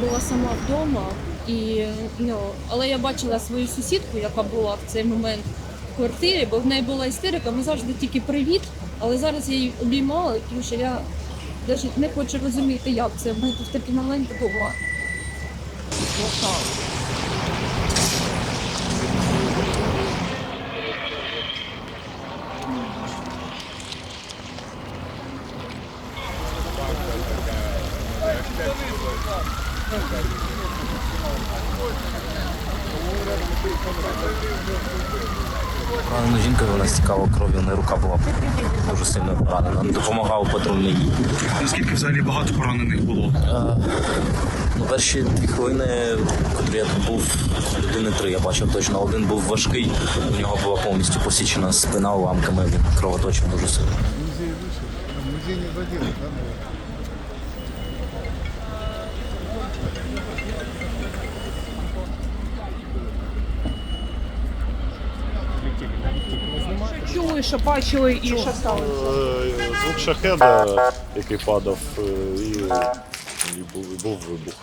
була сама вдома, і, ну, але я бачила свою сусідку, яка була в цей момент в квартирі, бо в неї була істерика. Ми завжди тільки привіт, але зараз я її обіймала, тому що я навіть не хочу розуміти, як це бути в такі моменти вдома. Отак. Поранена жінка, вона стікала кров'ю, не рука була дуже сильно поранена. Допомагав патрульний їй. Наскільки взагалі багато поранених було? Ну, перші дві хвилини, коли я тут був, людини три, я бачив точно. Один був важкий, у нього була повністю посічена спина уламками, він кровоточив дуже сильно. Музей вышел. Музей не водил, да? Чули, що бачили і що сталося? Е, Звук шахеда, який падав, е, і, і був, і був вибух.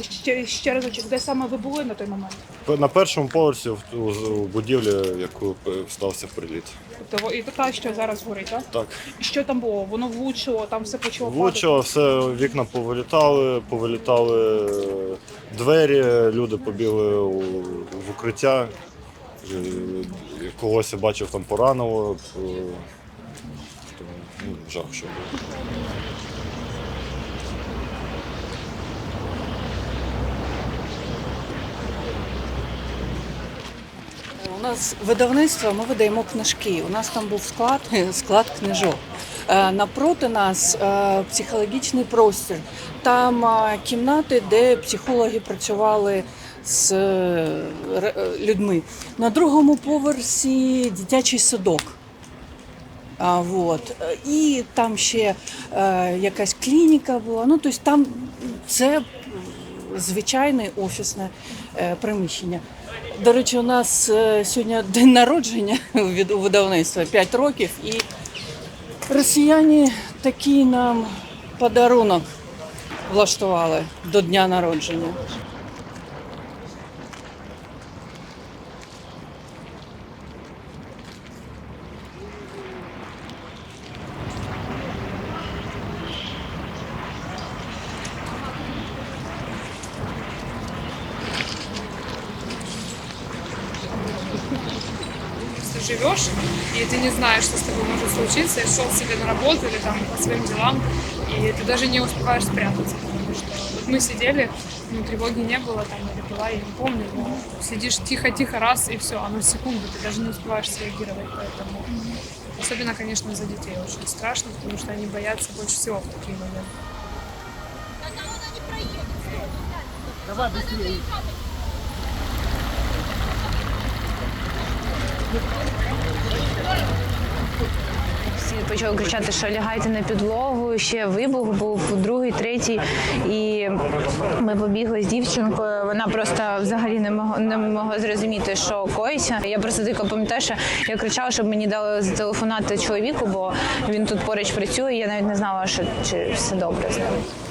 Ще, ще разочок, де саме ви були на той момент? На першому поверсі в- у, у будівлі, яку стався приліт. Тобто во- і така, що зараз горить, так? Так, Що там було? Воно влучило, там все почало влучило, все, вікна повилітали, повилітали е, двері, люди побігли у, в укриття. Е, Когось я бачив там поранило. е, ну, Жах, що було. У нас видавництво, ми видаємо книжки. У нас там був склад, склад книжок. Е, Напроти нас е, психологічний простір. Там е, кімнати, де психологи працювали з людьми. На другому поверсі дитячий садок. А, вот. І там ще е, якась клініка була. Ну, тобто там це звичайне офісне е, приміщення. До речі, у нас е, сьогодні день народження від у видавництва 5 років, і росіяни такий нам подарунок влаштували до дня народження. Живешь, и ты не знаешь, что с тобой может случиться, и шел себе на работу или там по своим делам, и ты даже не успеваешь спрятаться, потому что вот мы сидели, ну, тревоги не было, там, или была, я не помню, но сидишь тихо-тихо раз, и все, оно секунду, ты даже не успеваешь среагировать, поэтому... Особенно, конечно, за детей очень страшно, потому что они боятся больше всего в такие моменты. Всі почали кричати, що лягайте на підлогу. Ще вибух був другий, третій. І ми побігли з дівчинкою. Вона просто взагалі не могла не могла зрозуміти, що коїться. Я просто тільки пам'ятаю, що я кричала, щоб мені дали зателефонати чоловіку, бо він тут поруч працює. Я навіть не знала, що чи все добре з ним.